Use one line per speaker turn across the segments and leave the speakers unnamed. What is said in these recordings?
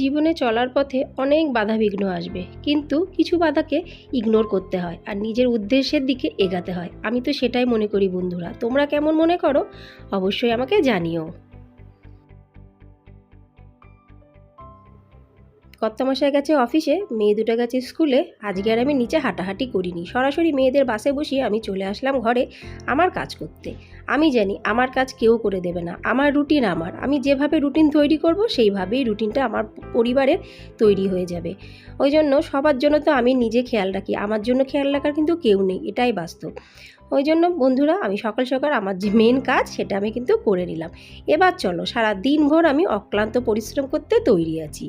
জীবনে চলার পথে অনেক বাধাবিঘ্ন আসবে। কিন্তু কিছু বাধাকে ইগনোর করতে হয় আর নিজের উদ্দেশ্যের দিকে এগাতে হয়। আমি তো সেটাই মনে করি বন্ধুরা। তোমরা কেমন মনে করো? অবশ্যই আমাকে জানিও। কর্তামশাই গেছে অফিসে, মেয়ে দুটো গেছে স্কুলে, আজকে আর আমি নিচে হাঁটাহাঁটি করিনি। সরাসরি মেয়েদের বাসে বসিয়ে আমি চলে আসলাম ঘরে আমার কাজ করতে। আমি জানি আমার কাজ কেউ করে দেবে না, আমার রুটিন আমার। আমি যেভাবে রুটিন তৈরি করব, সেইভাবেই রুটিনটা আমার পরিবারের তৈরি হয়ে যাবে। ওই জন্য সবার জন্য তো আমি নিজে খেয়াল রাখি, আমার জন্য খেয়াল রাখার কিন্তু কেউ নেই, এটাই বাস্তব। ওই জন্য বন্ধুরা, আমি সকাল সকাল আমার যে মেন কাজ, সেটা আমি কিন্তু করে নিলাম। এবার চলো, সারা দিনভর আমি অক্লান্ত পরিশ্রম করতে তৈরি আছি।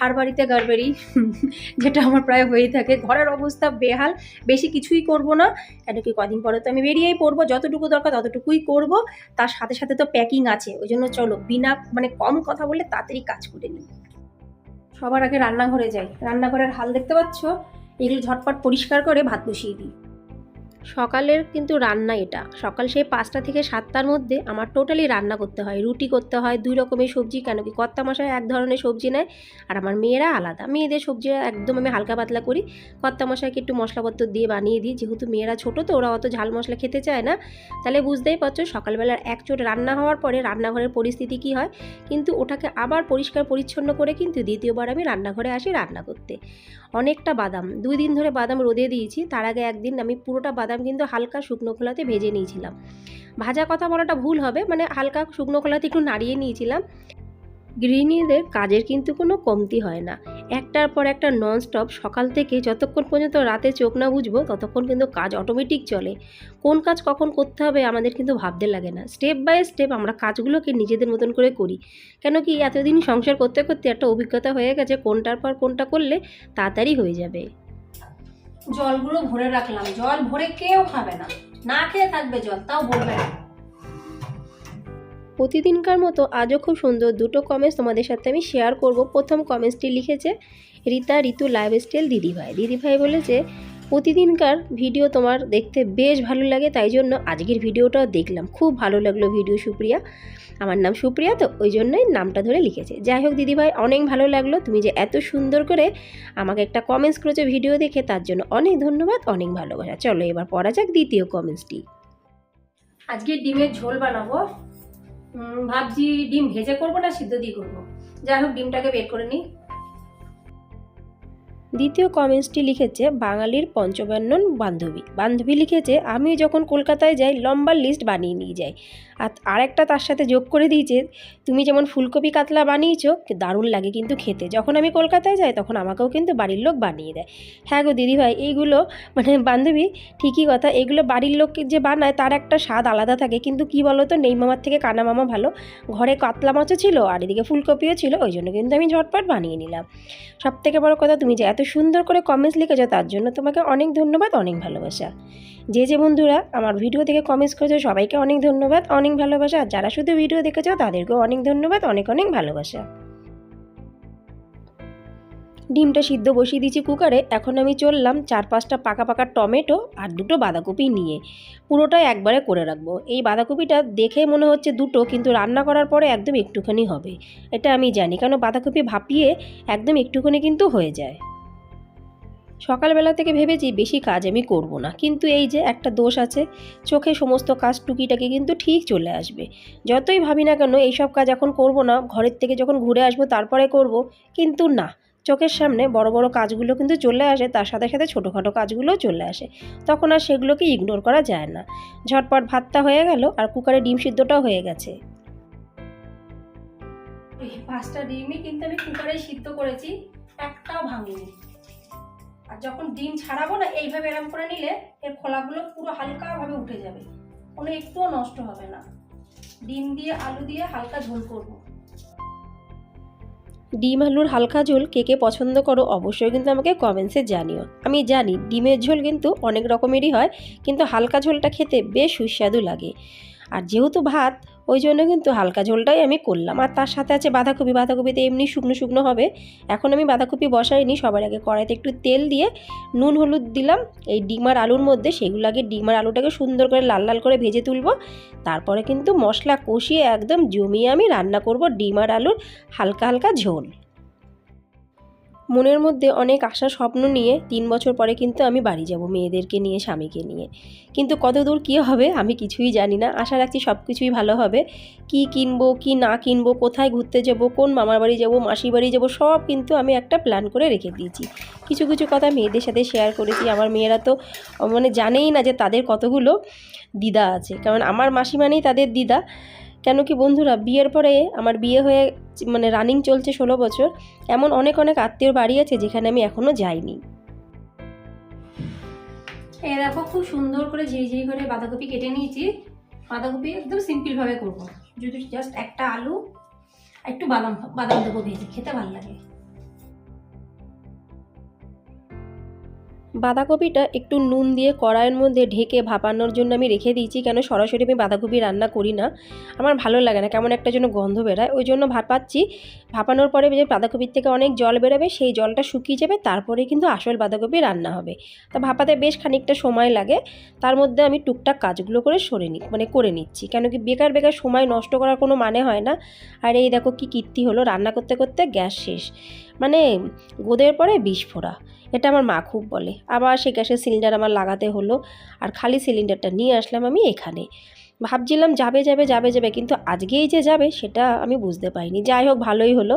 হার বাড়িতে গাড়বেরি যেটা আমার প্রায় হয়েই থাকে। ঘরের অবস্থা বেহাল, বেশি কিছুই করব না। কেন কি কদিন পরে তো আমি বেরিয়েই পড়ব, যতটুকু দরকার ততটুকুই করব। তার সাথে সাথে তো প্যাকিং আছে, ওই জন্য চলো, বিনা মানে কম কথা বলে তাড়াতাড়ি কাজ করে নিই। সবার আগে রান্নাঘরে যাই। রান্নাঘরের হাল দেখতে পাচ্ছ? এগুলো ঝটপট পরিষ্কার করে ভাত বসিয়ে দিই। সকালের কিন্তু রান্না এটা। সকাল সেই পাঁচটা থেকে সাতটার মধ্যে আমার টোটালি রান্না করতে হয়, রুটি করতে হয়, দুই রকমের সবজি, কেন কি কর্তা মশাই এক ধরনের সবজি নেয় আর আমার মেয়েরা আলাদা। মেয়েদের সবজি একদম আমি হালকা পাতলা করি। কর্তা মশাইকে একটু মশলাপত্র দিয়ে বানিয়ে দিই। যেহেতু মেয়েরা ছোটো তো ওরা অত ঝাল মশলা খেতে চায় না। তাহলে বুঝতেই পারছ, সকালবেলার এক চোট রান্না হওয়ার পরে রান্নাঘরের পরিস্থিতি কী হয়? কিন্তু ওটাকে আবার পরিষ্কার পরিচ্ছন্ন করে কিন্তু দ্বিতীয়বার আমি রান্নাঘরে আসি রান্না করতে। অনেকটা বাদাম, দুই দিন ধরে বাদাম রোদে দিয়েছি। তার আগে একদিন আমি পুরোটা বাদাম কিন্তু হালকা শুকনো খোলাতে ভেজে নিয়েছিলাম। ভাজা কথা বলাটা ভুল হবে মানে হালকা শুকনো খোলাতে একটু নাড়িয়ে নিয়েছিলাম। গৃহিণীদের কাজের কিন্তু কোনো কমতি হয় না। একটার পর একটা ননস্টপ সকাল থেকে যতক্ষণ পর্যন্ত রাতে চোখ না বুঝব ততক্ষণ কিন্তু কাজ অটোমেটিক চলে। কোন কাজ কখন করতে হবে আমাদের কিন্তু ভাবতে লাগে না। স্টেপ বাই স্টেপ আমরা কাজগুলোকে নিজেদের মতন করে করি। কেন কি এতদিন সংসার করতে করতে একটা অভিজ্ঞতা হয়ে গেছে, কোনটার পর কোনটা করলে তাড়াতাড়ি হয়ে যাবে। জলগুলো ভরে রাখলাম। জল ভরে কেউ খাবে না। না খেয়ে থাকবে জল, তাও বলবে না। প্রতিদিনকার মতো আজও খুব সুন্দর দুটো কমেন্টস তোমাদের সাথে আমি শেয়ার করব। প্রথম কমেন্টসটি লিখেছে, রীতা ঋতু লাইফস্টাইল দিদিভাই। দিদিভাই বলেছে প্রতিদিনকার ভিডিও তোমার দেখতে বেশ ভালো লাগে, তাই জন্য আজকের ভিডিওটাও দেখলাম। খুব ভালো লাগল ভিডিও সুপ্রিয়া। আমার নাম সুপ্রিয়া, তো ওই জন্যই নামটা ধরে লিখেছে। যাই হোক দিদিভাই, অনেক ভালো লাগল। তুমি যে এত সুন্দর করে আমাকে একটা কমেন্টস করেছ ভিডিও দেখে, তার জন্য অনেক ধন্যবাদ, অনেক ভালোবাসা। চলো এবার পড়া যাক দ্বিতীয় কমেন্টসটি আজকে ডিমের ঝোল বানাবো। ভাবছি ডিম ভেজে করব না সিদ্ধ দিয়ে করব। যাই হোক, ডিমটাকে বের করে নিই। দ্বিতীয় কমেন্টসটি লিখেছে, বাঙালির পঞ্চবান্নন বান্ধবী। বান্ধবী লিখেছে, আমি যখন কলকাতায় যাই, লম্বা লিস্ট বানিয়ে নিয়ে যাই। আর আরেকটা তার সাথে যোগ করে দিয়েছে তুমি যেমন ফুলকপি কাতলা বানিয়েছো দারুণ লাগে কিন্তু খেতে। যখন আমি কলকাতায় যাই, তখন আমাকেও কিন্তু বাড়ির লোক বানিয়ে দেয়। হ্যাঁ গো দিদিভাই, এইগুলো মানে বান্ধবী, ঠিকই কথা এগুলো বাড়ির লোক যে বানায়, তার একটা স্বাদ আলাদা থাকে। কিন্তু কি বলো তো নেই মামার থেকে কানা মামা ভালো। ঘরে কাতলা মাছও ছিল, আর এদিকে ফুলকপিও ছিল, ওই জন্য কিন্তু আমি ঝটপট বানিয়ে নিলাম। সব থেকে বড় কথা, তুমি যে এত সুন্দর করে কমেন্টস লিখেছো, তার জন্য তোমাকে অনেক ধন্যবাদ, অনেক ভালোবাসা। যে যে বন্ধুরা আমার ভিডিও দেখে কমেন্টস করেছ, সবাইকে অনেক ধন্যবাদ, অনেক ভালোবাসা। আর যারা শুধু ভিডিও দেখেছ তাদেরকেও অনেক ধন্যবাদ, অনেক অনেক ভালোবাসা। ডিমটা সিদ্ধ বসিয়ে দিয়েছি কুকারে, এখন আমি চললাম চার পাঁচটা পাকা পাকা টমেটো আর দুটো বাঁধাকপি নিয়ে। পুরোটাই একবারে করে রাখব। এই বাঁধাকপিটা দেখে মনে হচ্ছে দুটো, কিন্তু রান্না করার পরে একদম একটুখানি হবে। এটা আমি জানি কারণ বাঁধাকপি ভাপিয়ে একদম একটুখানি কিন্তু হয়ে যায়। সকালবেলা থেকে ভেবেছি বেশি কাজ আমি করব না। কিন্তু এই যে একটা দোষ আছে, চোখে সমস্ত কাজ টুকিটাকি কিন্তু ঠিক চলে আসবে। যতই ভাবি না কেন, এইসব কাজ এখন করব না, ঘরের থেকে যখন ঘুরে আসব তারপরে করব, কিন্তু না। চোখের সামনে বড় বড় কাজগুলো কিন্তু চলে আসে, তার সাথে সাথে ছোটোখাটো কাজগুলোও চলে আসে। তখন আর সেগুলোকে ইগনোর করা যায় না। ঝটপট ভাতটা হয়ে গেল আর কুকারে ডিম সিদ্ধটাও হয়ে গেছে। পাঁচটা ডিমই কিন্তু আমি কুকারে সিদ্ধ করেছি, একটাও ভাঙিনি। আর যখন ডিম ছাড়াবো না, এইভাবে এরম করে নিলে এর খোলাগুলো পুরো হালকাভাবে উঠে যাবে। কোনো একটুও নষ্ট হবে না। ডিম দিয়ে আলু দিয়ে হালকা ঝোল করব। ডিম আলুর হালকা ঝোল কে কে পছন্দ করো অবশ্যই কিন্তু আমাকে কমেন্টসে জানিও। আমি জানি ডিমের ঝোল কিন্তু অনেক রকমেরই হয়, কিন্তু হালকা ঝোলটা খেতে বেশ সুস্বাদু লাগে। আর যেহেতু ভাত, ওই জন্য কিন্তু হালকা ঝোলটাই আমি করলাম। আর তার সাথে আছে বাঁধাকপি, বাঁধাকপিতে এমনি শুকনো শুকনো হবে। এখন আমি বাঁধাকপি বসাইনি, সবার আগে কড়াইতে একটু তেল দিয়ে নুন, হলুদ দিলাম। এই ডিম আর আলুর মধ্যে সেগুলো আগে ডিম আর আলুটাকে সুন্দর করে লাল লাল করে ভেজে তুলব। তারপরে কিন্তু মশলা কষিয়ে একদম জমিয়ে আমি রান্না করব ডিম আর আলুর হালকা হালকা ঝোল। মনের মধ্যে অনেক আশা স্বপ্ন নিয়ে তিন বছর পরে কিন্তু আমি বাড়ি যাব মেয়েদেরকে নিয়ে, স্বামীকে নিয়ে। কিন্তু কত দূর কী হবে আমি কিছুই জানি না। আশা রাখছি সব কিছুই ভালো হবে। কি কিনবো, কি না কিনবো, কোথায় ঘুরতে যাব, কোন মামার বাড়ি যাব, মাসির বাড়ি যাব, সব কিন্তু আমি একটা প্ল্যান করে রেখে দিয়েছি। কিছু কিছু কথা মেয়েদের সাথে শেয়ার করেছি। আমার মেয়েরা তো মানে জানেই না যে তাদের কতগুলো দিদা আছে। কারণ আমার মাসি মানেই তাদের দিদা কেন কি বন্ধুরা, বিয়ের পরে আমার বিয়ে হয়ে মানে রানিং চলছে ষোলো বছর, এমন অনেক অনেক আত্মীয় বাড়ি আছে যেখানে আমি এখনও যাইনি। এই দেখো, খুব সুন্দর করে ঝিরিঝিরি করে বাঁধাকপি কেটে নিয়েছি। বাঁধাকপি একদম সিম্পলভাবে করব যদি জাস্ট একটা আলু একটু বাদাম বাদাম দেবো ভেজে, খেতে ভালো লাগে। বাঁধাকপিটা একটু নুন দিয়ে কড়াইয়ের মধ্যে ঢেকে ভাপানোর জন্য আমি রেখে দিয়েছি। কেন সরাসরি আমি বাঁধাকপি রান্না করি না। আমার ভালো লাগে না কেমন একটা জন্য গন্ধ বেরোয়। ওই জন্য ভাপাচ্ছি। ভাপানোর পরে যে বাঁধাকপির থেকে অনেক জল বেরোবে, সেই জলটা শুকিয়ে যাবে, তারপরে কিন্তু আসল বাঁধাকপি রান্না হবে। তা ভাপাতে বেশ খানিকটা সময় লাগে। তার মধ্যে আমি টুকটাক কাজগুলো করে সরে নি মানে করে নিচ্ছি। কেন কি বেকার বেকার সময় নষ্ট করার কোনো মানে হয় না। আর এই দেখো কি কীর্তি হলো রান্না করতে করতে, গ্যাস শেষ। মানে গোদের পরে বিষ ফোড়া। এটা আমার মা খুব বলে। আবার সেই গ্যাসের সিলিন্ডার আমার লাগাতে হলো আর খালি সিলিন্ডারটা নিয়ে আসলাম আমি এখানে। ভাবছিলাম যাবে যাবে যাবে যাবে কিন্তু আজকেই যে যাবে সেটা আমি বুঝতে পারিনি। যাই হোক ভালোই হলো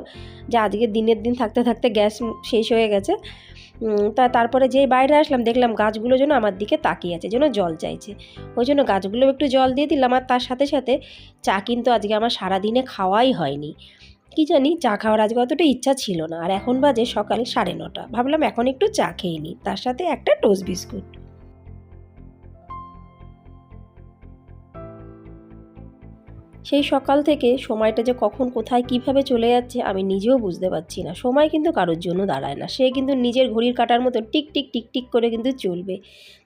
যে আজকে দিনের দিন থাকতে থাকতে গ্যাস শেষ হয়ে গেছে। তা তারপরে যেই বাইরে আসলাম দেখলাম গাছগুলো যেন আমার দিকে তাকিয়ে আছে, যেন জল চাইছে। ওই জন্য গাছগুলো একটু জল দিয়ে দিলাম আর তার সাথে সাথে চা কিন্তু আজকে আমার সারাদিনে খাওয়াই হয়নি। কি জানি চা খাওয়ার আজকে অতটা ইচ্ছা ছিল না। আর এখন বাজে সকাল সাড়ে নটা। ভাবলাম এখন একটু চা খেয়ে নিই। তার সাথে একটা টোস্ট বিস্কুট সেই সকাল থেকে সময়টা যে কখন, কোথায়, কীভাবে চলে যাচ্ছে আমি নিজেও বুঝতে পারছি না। সময় কিন্তু কারোর জন্য দাঁড়ায় না। সে কিন্তু নিজের ঘড়ির কাটার মতো টিক টিক টিক টিক করে কিন্তু চলবে।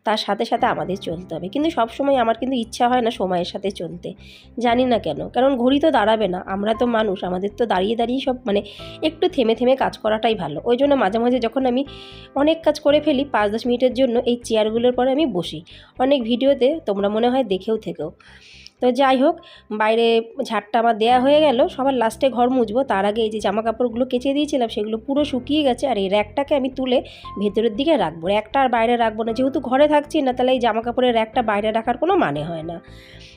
তার সাথে সাথে আমাদের চলতে হবে। কিন্তু সব সময় আমার কিন্তু ইচ্ছা হয় না সময়ের সাথে চলতে। জানি না কেন। কারণ ঘড়ি তো দাঁড়াবে না। আমরা তো মানুষ। আমাদের তো দাঁড়িয়ে দাঁড়িয়ে সব মানে একটু থেমে থেমে কাজ করাটাই ভালো। ওই জন্য মাঝে মাঝে যখন আমি অনেক কাজ করে ফেলি, পাঁচ, দশ মিনিটের জন্য এই চেয়ারগুলোর পরে আমি বসি। অনেক ভিডিওতে তোমরা মনে হয় দেখেও থেকেও। তো যাই হোক, বাইরে ঝাড়টা আমার দেয়া হয়ে গেল। সবার লাস্টে ঘর মুছবো। তার আগে এই যে জামা কাপড়গুলো কেচে দিয়েছিলাম, সেগুলো পুরো শুকিয়ে গেছে। আর এই র্যাকটাকে আমি তুলে ভেতরের দিকে রাখব। র্যাকটা আর বাইরে রাখব না। যেহেতু ঘরে থাকছি না, তাহলে এই জামা কাপড়ের র্যাকটা বাইরে রাখার কোনো মানে হয় না।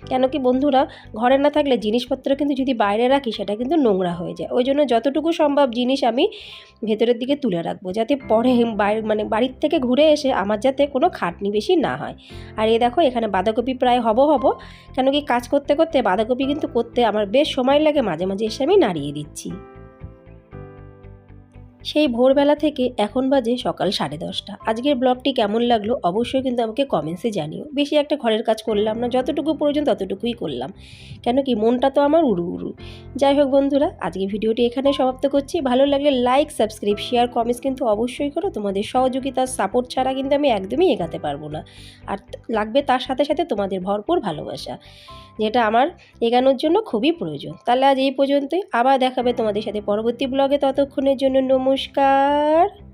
কেন কি বন্ধুরা, ঘরে না থাকলে জিনিসপত্র কিন্তু যদি বাইরে রাখি, সেটা কিন্তু নোংরা হয়ে যায়। ওই জন্য যতটুকু সম্ভব জিনিস আমি ভেতরের দিকে তুলে রাখব, যাতে পরে মানে বাড়ির থেকে ঘুরে এসে আমার যাতে কোনো খাটনি বেশি না হয়। আর এই দেখো, এখানে বাঁধাকপি প্রায় হব হব, কেন কি কাজ করতে করতে বাঁধাকপি কিন্তু করতে আমার বেশ সময় লাগে মাঝে মাঝে এসে আমি নাড়িয়ে দিচ্ছি। সেই ভোরবেলা থেকে এখন বাজে সকাল সাড়ে দশটা। আজকের ব্লগটি কেমন লাগল অবশ্যই কিন্তু আমাকে কমেন্টসে জানিও। বেশি একটা ঘরের কাজ করলাম না, যতটুকু প্রয়োজন ততটুকুই করলাম। কেন কি মনটা তো আমার উড়ু উড়ু। যাই হোক বন্ধুরা আজকে ভিডিওটি এখানে সমাপ্ত করছি। ভালো লাগলে লাইক সাবস্ক্রাইব শেয়ার কমেন্টস কিন্তু অবশ্যই করো। তোমাদের সহযোগিতা সাপোর্ট ছাড়া কিন্তু আমি একদমই এগাতে পারব না। আর লাগবে তার সাথে সাথে তোমাদের ভরপুর ভালোবাসা। যেটা আমার এগানোর জন্য খুবই প্রয়োজন। তাহলে আজ এই পর্যন্তই। আবার দেখাবে তোমাদের সাথে পরবর্তী ব্লগে ততক্ষণের জন্য নমস্কার।